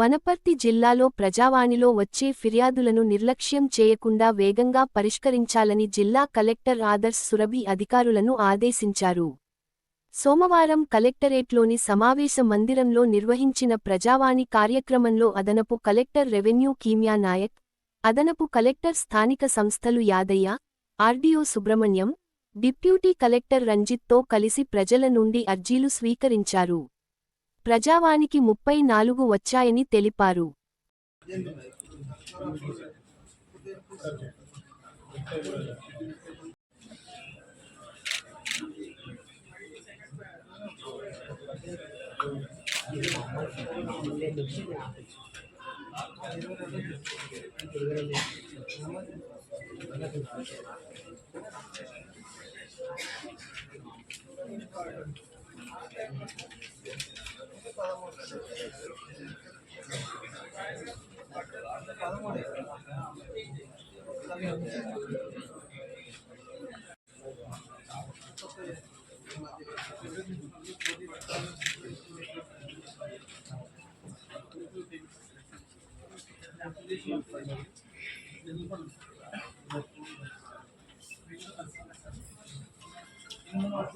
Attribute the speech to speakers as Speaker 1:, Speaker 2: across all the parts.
Speaker 1: వనపర్తి జిల్లాలో ప్రజావాణిలో వచ్చే ఫిర్యాదులను నిర్లక్ష్యం చేయకుండా వేగంగా పరిష్కరించాలని జిల్లా కలెక్టర్ ఆదర్శ్ సురభి అధికారులను ఆదేశించారు. సోమవారం కలెక్టరేట్లోని సమావేశ మందిరంలో నిర్వహించిన ప్రజావాణి కార్యక్రమంలో అదనపు కలెక్టర్ రెవెన్యూ కీమ్యా నాయక్ అదనపు కలెక్టర్ స్థానిక సంస్థలు Yadaiah RDO Subrahmanyam deputy collector రంజిత్తో కలిసి ప్రజల నుండి అర్జీలు స్వీకరించారు. ప్రజావానికి ముప్పై నాలుగు వచ్చాయని తెలిపారు.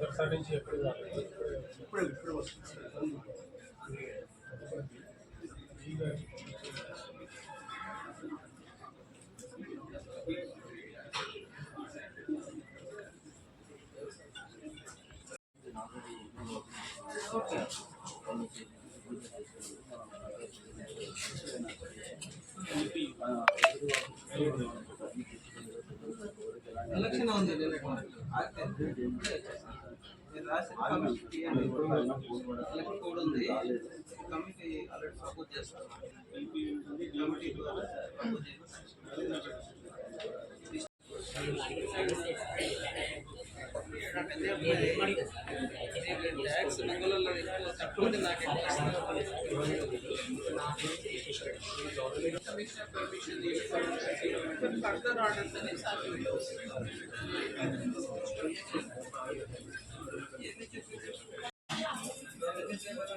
Speaker 2: మొదటిసారి నుంచి ఎప్పుడు ఇప్పుడు ఇప్పుడు వస్తుంది
Speaker 3: ఎలక్షన్ ఉంది కోడ్ ఉంది కమిటీ ఆల్రెడీ సపోర్ట్ చేస్తాను కమిటీ ద్వారా సపోర్ట్ ట్యాక్స్ మంగళంలో ఎక్కువ తక్కువ ఉంటే నాకు ఎక్కువ కమిషనర్ పర్మిషన్ తీసుకొని ఫర్దర్ ఆర్డర్స్ అనేది సాధ్యం ఇప్పుడు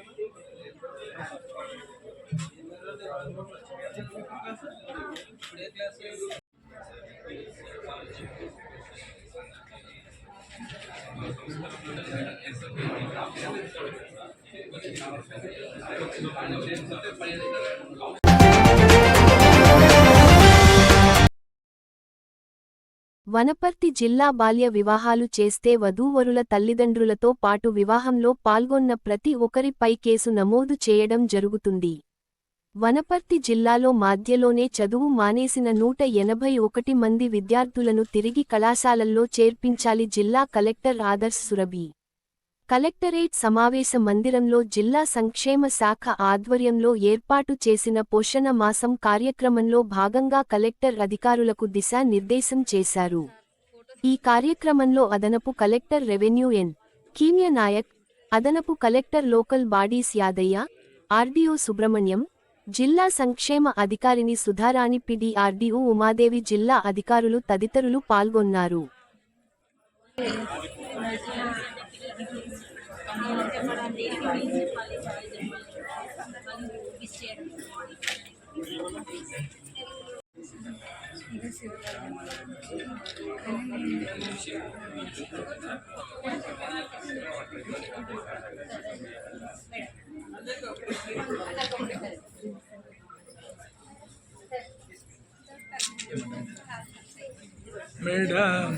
Speaker 1: వనపర్తి జిల్లా బాల్య వివాహాలు చేస్తే వధూవరుల తల్లిదండ్రులతో పాటు వివాహంలో పాల్గొన్న ప్రతి ఒక్కరిపై కేసు నమోదు చేయడం జరుగుతుంది. వనపర్తి జిల్లాలో మాధ్యలోనే చదువు మానేసిన నూట ఎనభై ఒకటి మంది విద్యార్థులను తిరిగి కళాశాలల్లో చేర్పించాలి జిల్లా కలెక్టర్ ఆదర్శ్ సురభి. కలెక్టరేట్ సమావేశ మందిరంలో జిల్లా సంక్షేమ శాఖ ఆధ్వర్యంలో ఏర్పాటు చేసిన పోషణ మాసం కార్యక్రమంలో భాగంగా కలెక్టర్ అధికారులకు దిశానిర్దేశం చేశారు. ఈ కార్యక్రమంలో అదనపు collector revenue N. Keemya Naik అదనపు collector local bodies Yadaiah RDO Subrahmanyam జిల్లా సంక్షేమ అధికారిని సుధారాణి పిడి ఆర్డీఓ ఉమాదేవి జిల్లా అధికారులు తదితరులు పాల్గొన్నారు.
Speaker 2: మేడం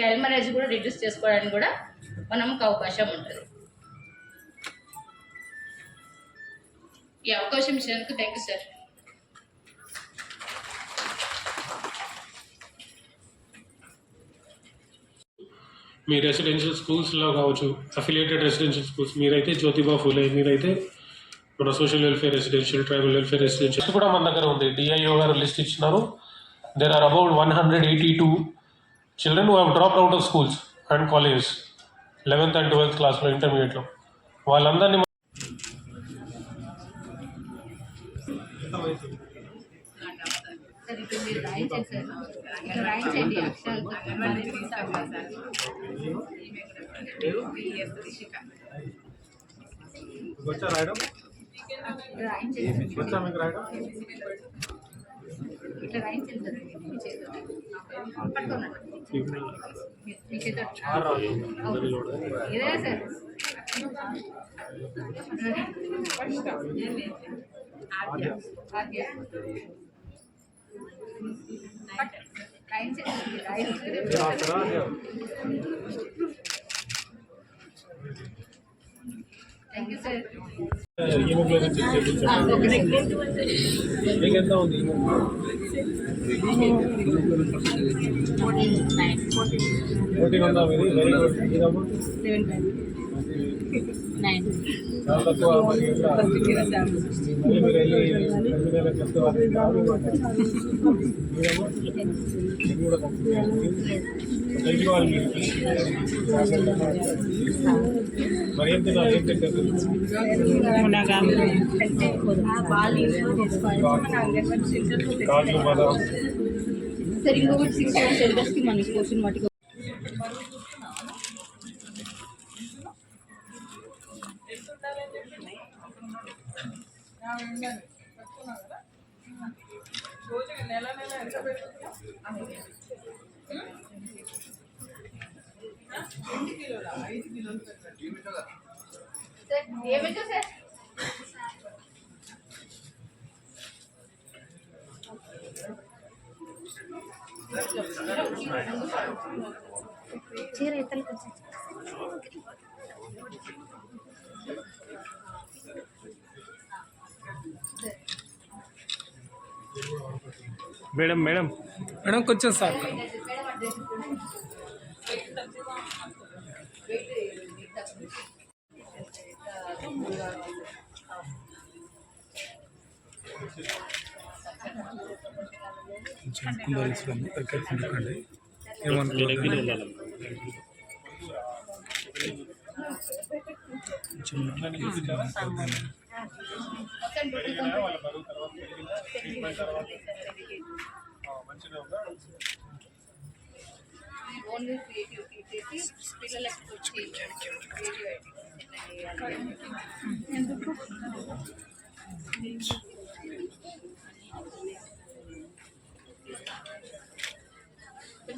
Speaker 4: క్యాల్మరైజ్ కూడా రిడ్యూస్ చేసుకోవడానికి కూడా మనకు అవకాశం ఉంటుంది. ఈ అవకాశం ఇచ్చినందుకు థ్యాంక్ యూ సార్
Speaker 2: మీ రెసిడెన్షియల్ స్కూల్స్లో కావచ్చు అఫిలియేటెడ్ రెసిడెన్షియల్ స్కూల్స్ మీరైతే జ్యోతిబా ఫూలే మీరైతే మన social welfare residential tribal welfare residential కూడా మన దగ్గర ఉంది. డిఐఓ గారు లిస్ట్ ఇచ్చినారు. There are about one hundred eighty two children who have drop out of schools and colleges eleventh and twelfth క్లాస్లో ఇంటర్మీడియట్లో వాళ్ళందరినీ వచ్చా రాయడం? వచ్చా మీకు రాయడం?
Speaker 4: ఇట్లా రాయించండి సార్ మీ చేతితో పట్టుకోనండి మీ చేతితో ఏదైనా సార్ రాయించండి రాయించండి
Speaker 2: రాస్తారా
Speaker 4: థ్యాంక్
Speaker 2: హీమోగ్లోబిన్ చెక్ చేయించండి మీకు ఎంత ఉంది ఫోర్టీన్ ఉందా మీది వెరీ గుడ్ ఇదమ్మా చాలా తక్కువ మళ్ళీ మీరు వెళ్ళి రెండు కూడా మీరు
Speaker 4: సార్ ఇంకొకటి సిక్స్ మంత్స్ ఎల్డర్స్కి మన పోషన్
Speaker 3: రోజుకి నెల నెల ఎంత పెరుగుతుందా
Speaker 4: సార్ ఏమిటో సార్ చీర ఇతలు కొంచెం
Speaker 2: మేడం మేడం
Speaker 5: మేడం కొంచెం సార్ కొంచెం దగ్గర ఏమనుకోలేదు
Speaker 4: ఓన్లీ చేసి పిల్లలకి వచ్చి
Speaker 2: creative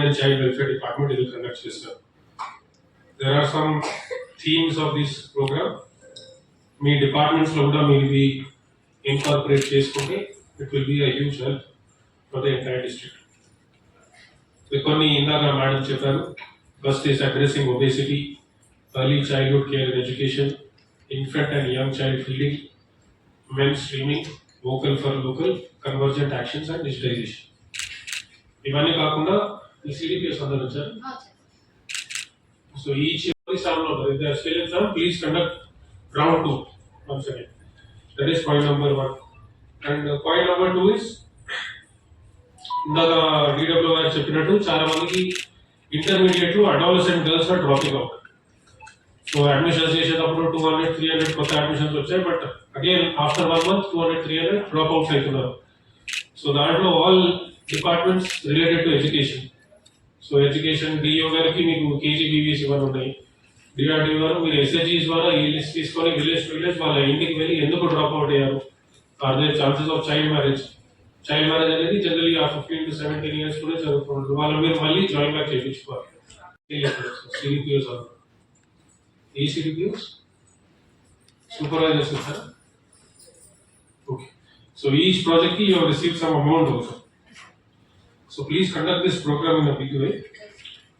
Speaker 2: and Child Welfare Department will conduct this. There are some themes of this program. మీ డిపార్ట్మెంట్స్లో కూడా మీరు ఇవి ఇన్కార్పొరేట్ చేసుకుంటే it will be a huge help for the entire district కొన్ని ఇందాక మేడం చెప్పారు first is addressing obesity early childhood care and education infant and young child feeding mainstreaming vocal for local convergent actions and digitisation ఇవన్నీ కాకుండా ఈ సిడిపిఎస్ అందరూ వచ్చారు so ఈ చివరి స్థానంలో ఉన్నారు if they are still in some please conduct round two once again that is point number one and point number two is ఇందాక డిడబ్ల్యూ గారు చెప్పినట్టు చాలా మందికి ఇంటర్మీడియట్లో adolescent girls are dropping out so admissions చేసేటప్పుడు టూ హండ్రెడ్ త్రీ హండ్రెడ్ కొత్త admissions వచ్చాయి but again after one month two hundred three hundred drop outs అవుతున్నారు. సో దాంట్లో all departments related to education so education DO గారికి మీకు KGBVs ఇవన్నీ ఉన్నాయి DRDO గారు మీరు ఎస్హెచ్ఈస్ ద్వారా ఈ లిస్ట్ తీసుకొని విలేజ్ టు విలేజ్ వాళ్ళ ఇంటికి వెళ్ళి ఎందుకు డ్రాప్ అవుట్ అయ్యారు? Are they chances of child marriage child marriage అనేది జనరల్లీ ఆ ఫిఫ్టీన్ టు సెవెంటీన్ ఇయర్స్ కూడా చదువుకుంటారు వాళ్ళు మీరు మళ్ళీ జాయిన్ బ్యాక్ చేయించుకోవాలి. సిడిపిఎస్ ఈ CDPs supervisors sir. Okay so each ప్రాజెక్ట్కి you receive some amount also so please conduct this programme in big way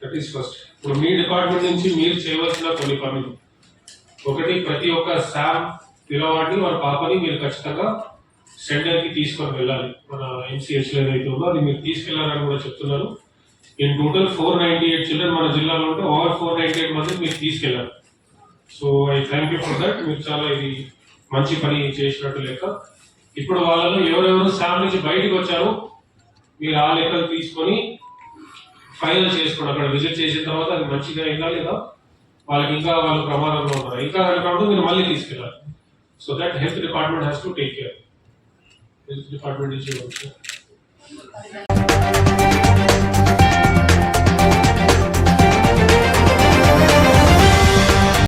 Speaker 2: that is first ఇప్పుడు మీ డిపార్ట్మెంట్ నుంచి మీరు చేయవలసిన కొన్ని పనులు. ఒకటి ప్రతి ఒక్క శామ్ పిల్లవాడిని వారి పాపని మీరు ఖచ్చితంగా సెంటర్కి తీసుకొని వెళ్ళాలి. మన ఎంసీహెచ్ ఏదైతే ఉందో అది మీరు తీసుకెళ్ళాలని కూడా చెప్తున్నారు. In total four ninety eight children మన జిల్లాలో ఉంటే ఓవర్ ఫోర్ నైంటీ ఎయిట్ మంది మీరు తీసుకెళ్ళాలి. So I thank you for that. మీరు చాలా ఇది మంచి పని చేసినట్టు లెక్క. ఇప్పుడు వాళ్ళలో ఎవరెవరు శామ్ నుంచి బయటకు వచ్చారో మీరు ఆ లెక్కలు తీసుకొని ఫైనల్ చేసుకోండి. అక్కడ విజిట్ చేసిన తర్వాత అది మంచిగా అయిందా లేదా? వాళ్ళకి ఇంకా వాళ్ళు ప్రమాదంలో ఉన్నారు. ఇంకా కనుక మీరు మళ్ళీ తీసుకెళ్ళాలి. So that health department has to take care health department నుంచి